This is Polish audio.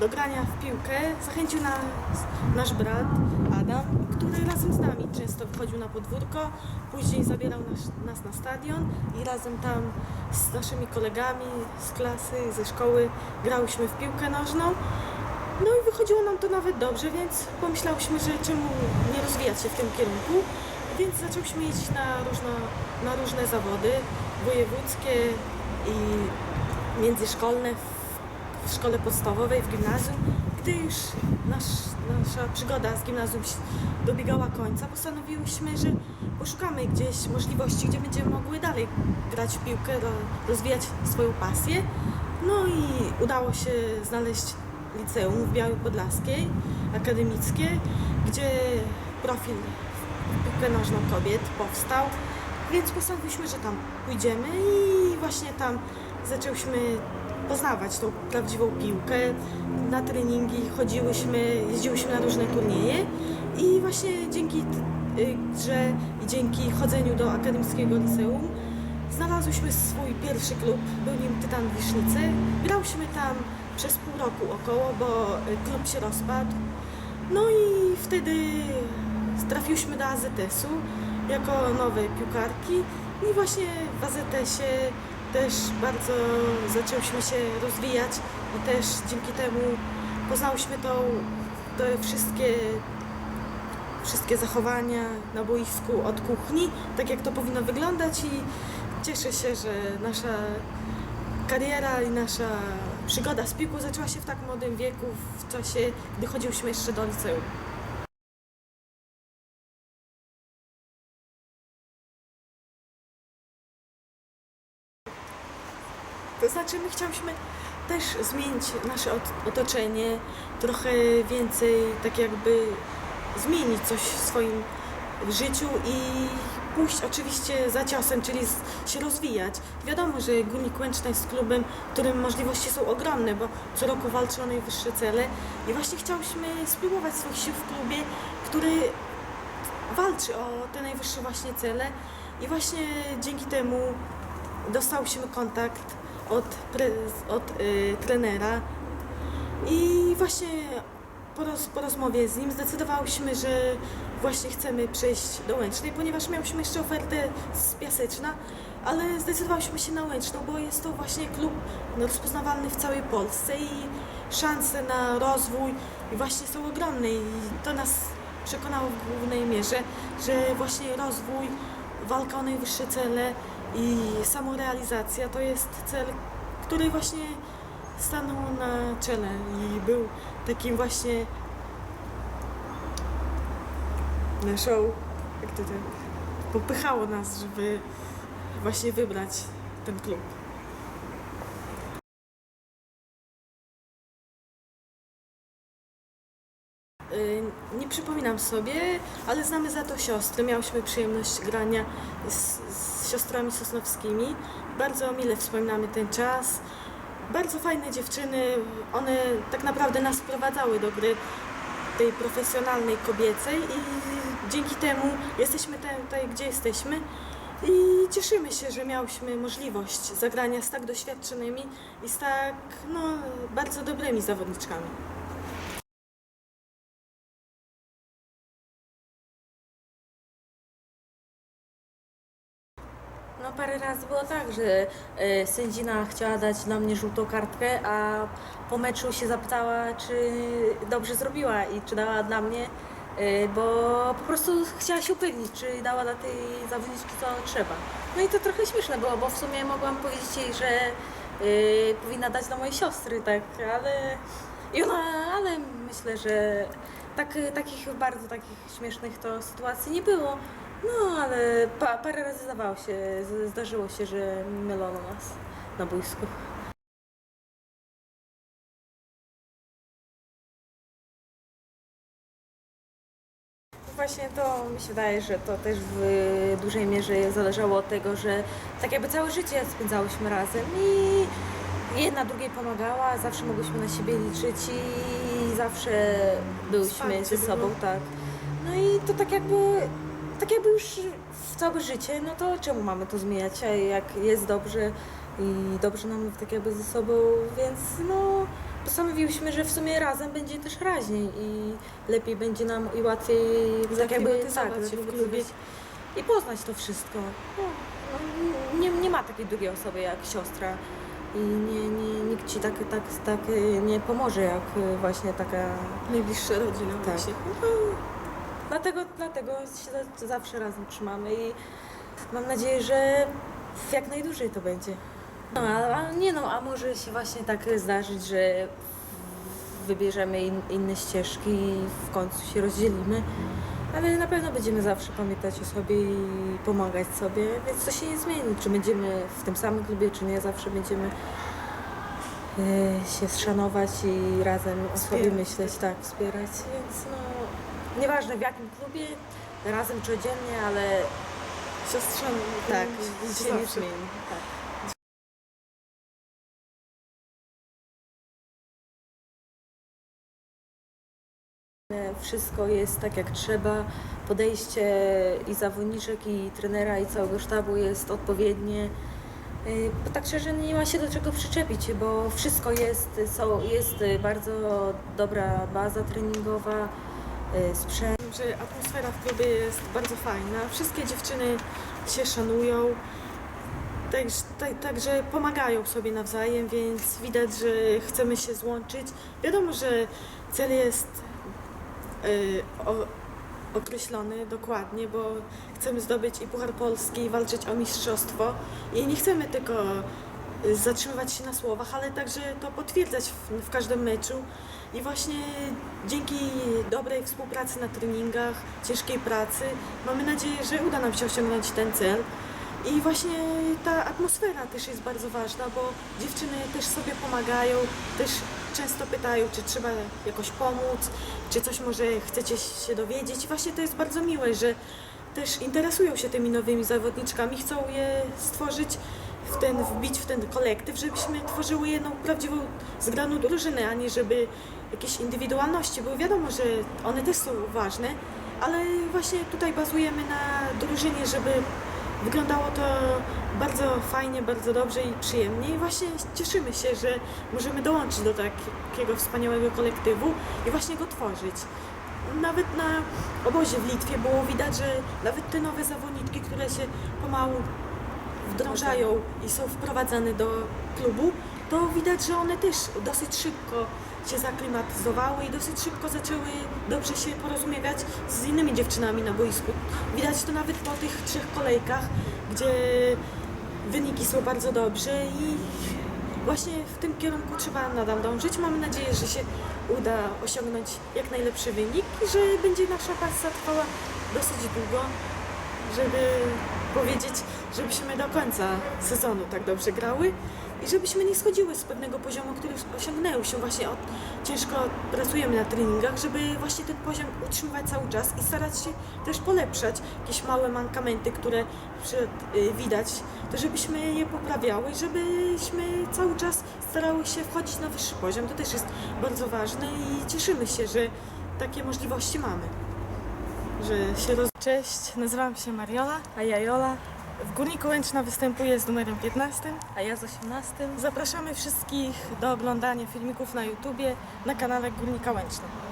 do grania w piłkę zachęcił nas nasz brat Adam, który razem z nami często wychodził na podwórko, później zabierał nas, nas na stadion i razem tam z naszymi kolegami z klasy, ze szkoły grałyśmy w piłkę nożną. No i wychodziło nam to nawet dobrze, więc pomyślałyśmy, że czemu nie rozwijać się w tym kierunku. Więc zaczęłyśmy jeździć na, różno, na różne zawody wojewódzkie i międzyszkolne w, szkole podstawowej, w gimnazjum. Gdy już nasz, nasza przygoda z gimnazjum dobiegała końca, postanowiłyśmy, że poszukamy gdzieś możliwości, gdzie będziemy mogły dalej grać w piłkę, ro- rozwijać swoją pasję. No i udało się znaleźć liceum w Białej Podlaskiej, akademickie, gdzie profil piłkę nożną kobiet powstał, więc postanowiliśmy, że tam pójdziemy i właśnie tam zaczęłyśmy poznawać tą prawdziwą piłkę. Na treningi chodziłyśmy, jeździłyśmy na różne turnieje i właśnie dzięki y, grze i dzięki chodzeniu do akademickiego liceum znalazłyśmy swój pierwszy klub, był nim Tytan Wisznice. Grałyśmy tam przez pół roku około, bo y, klub się rozpadł. No i wtedy trafiłyśmy do AZS-u jako nowe piłkarki i właśnie w AZS-ie też bardzo zaczęłyśmy się rozwijać i też dzięki temu poznałyśmy tą, te wszystkie wszystkie zachowania na boisku od kuchni, tak jak to powinno wyglądać i cieszę się, że nasza kariera i nasza przygoda z piłką zaczęła się w tak młodym wieku, w czasie, gdy chodziłyśmy jeszcze do liceum. Znaczy, my chciałyśmy też zmienić nasze ot- otoczenie, trochę więcej, tak jakby zmienić coś w swoim życiu i pójść oczywiście za ciosem, czyli z, się rozwijać. Wiadomo, że Górnik Łęczna jest klubem, którym możliwości są ogromne, bo co roku walczy o najwyższe cele i właśnie chciałyśmy spróbować swoich sił w klubie, który walczy o te najwyższe właśnie cele i właśnie dzięki temu dostałyśmy kontakt od, od y, trenera. I właśnie po, roz, po rozmowie z nim zdecydowałyśmy, że właśnie chcemy przejść do Łęcznej, ponieważ miałyśmy jeszcze ofertę z Piaseczna, ale zdecydowałyśmy się na Łęczną, bo jest to właśnie klub no, rozpoznawalny w całej Polsce i szanse na rozwój właśnie są ogromne i to nas przekonało w głównej mierze, że właśnie rozwój, walka o najwyższe cele i samorealizacja to jest cel, który właśnie stanął na czele i był takim właśnie naszą, jak to tak, popychało nas, żeby właśnie wybrać ten klub. Nie przypominam sobie, ale znamy za to siostry. Miałyśmy przyjemność grania z, z siostrami sosnowskimi. Bardzo mile wspominamy ten czas. Bardzo fajne dziewczyny. One tak naprawdę nas wprowadzały do gry tej profesjonalnej kobiecej i dzięki temu jesteśmy tutaj, gdzie jesteśmy. I cieszymy się, że miałyśmy możliwość zagrania z tak doświadczonymi i z tak no, bardzo dobrymi zawodniczkami. No parę razy było tak, że e, sędzina chciała dać dla mnie żółtą kartkę, a po meczu się zapytała, czy dobrze zrobiła i czy dała dla mnie, e, bo po prostu chciała się upewnić, czy dała dla tej zawodniczki co trzeba. No i to trochę śmieszne było, bo w sumie mogłam powiedzieć jej, że e, powinna dać dla mojej siostry, tak, ale i ona, ale myślę, że tak, takich bardzo takich śmiesznych to sytuacji nie było. No, ale pa, parę razy zdawało się, z- zdarzyło się, że mylono nas na boisku. Właśnie to mi się wydaje, że to też w dużej mierze zależało od tego, że tak jakby całe życie spędzałyśmy razem i jedna drugiej pomagała, zawsze mogłyśmy na siebie liczyć i zawsze byłyśmy Wsparcie ze sobą, było. tak. No i to tak jakby, tak jakby już w całe życie, no to czemu mamy to zmieniać, a jak jest dobrze i dobrze nam tak jakby ze sobą, więc no postanowiłyśmy, że w sumie razem będzie też raźniej i lepiej będzie nam i łatwiej tak jakby Zaklimatyzować się w klubie. i poznać to wszystko. No, no, nie, nie ma takiej drugiej osoby jak siostra i nie, nie, nikt ci tak, tak, tak nie pomoże jak właśnie taka Najbliższa rodzina Tak. właśnie. Dlatego, dlatego się za- zawsze razem trzymamy i mam nadzieję, że jak najdłużej to będzie. No, a, nie no, a może się właśnie tak zdarzyć, że wybierzemy in, inne ścieżki i w końcu się rozdzielimy. Ale na pewno będziemy zawsze pamiętać o sobie i pomagać sobie, więc to się nie zmieni. Czy będziemy w tym samym klubie, czy nie, zawsze będziemy e, się szanować i razem o sobie myśleć, tak, wspierać. Więc no, nieważne w jakim klubie, razem czy oddzielnie, ale Siostrzany. tak, się nie zmieni. Tak. Wszystko jest tak jak trzeba. Podejście i zawodniczek, i trenera, i całego sztabu jest odpowiednie. Bo tak szczerze nie ma się do czego przyczepić, bo wszystko jest, są, jest y, bardzo dobra baza treningowa, y, sprzęt. że atmosfera w klubie jest bardzo fajna. Wszystkie dziewczyny się szanują. Także, tak, pomagają sobie nawzajem, więc widać, że chcemy się złączyć. Wiadomo, że cel jest y, o, określony dokładnie, bo chcemy zdobyć i Puchar Polski, i walczyć o mistrzostwo. I nie chcemy tylko y, zatrzymywać się na słowach, ale także to potwierdzać w, w każdym meczu. I właśnie dzięki dobrej współpracy na treningach, ciężkiej pracy, mamy nadzieję, że uda nam się osiągnąć ten cel. I właśnie ta atmosfera też jest bardzo ważna, bo dziewczyny też sobie pomagają, też często pytają, czy trzeba jakoś pomóc, czy coś może chcecie się dowiedzieć. I właśnie to jest bardzo miłe, że też interesują się tymi nowymi zawodniczkami, chcą je stworzyć w ten, wbić w ten kolektyw, żebyśmy tworzyły jedną prawdziwą zgraną drużynę, a nie żeby jakieś indywidualności były. Wiadomo, że one też są ważne, ale właśnie tutaj bazujemy na drużynie, żeby wyglądało to bardzo fajnie, bardzo dobrze i przyjemnie i właśnie cieszymy się, że możemy dołączyć do takiego wspaniałego kolektywu i właśnie go tworzyć. Nawet na obozie w Litwie było widać, że nawet te nowe zawodniczki, które się pomału wdrążają i są wprowadzane do klubu, to widać, że one też dosyć szybko się zaklimatyzowały i dosyć szybko zaczęły dobrze się porozumiewać z innymi dziewczynami na boisku. Widać to nawet po tych trzech kolejkach, gdzie wyniki są bardzo dobrze i właśnie w tym kierunku trzeba nadal dążyć. Mamy nadzieję, że się uda osiągnąć jak najlepszy wynik i że będzie nasza pasja trwała dosyć długo, żeby powiedzieć, żebyśmy do końca sezonu tak dobrze grały i żebyśmy nie schodziły z pewnego poziomu, który osiągnęły się właśnie od, ciężko pracujemy na treningach, żeby właśnie ten poziom utrzymywać cały czas i starać się też polepszać jakieś małe mankamenty, które przed, y, widać, to żebyśmy je poprawiały, żebyśmy cały czas starały się wchodzić na wyższy poziom. To też jest bardzo ważne i cieszymy się, że takie możliwości mamy. Że się roz... Cześć, nazywam się Mariola. A ja Jola, W Górniku Łęczna występuję z numerem 15. a ja z 18. Zapraszamy wszystkich do oglądania filmików na YouTubie na kanale Górnika Łęczna.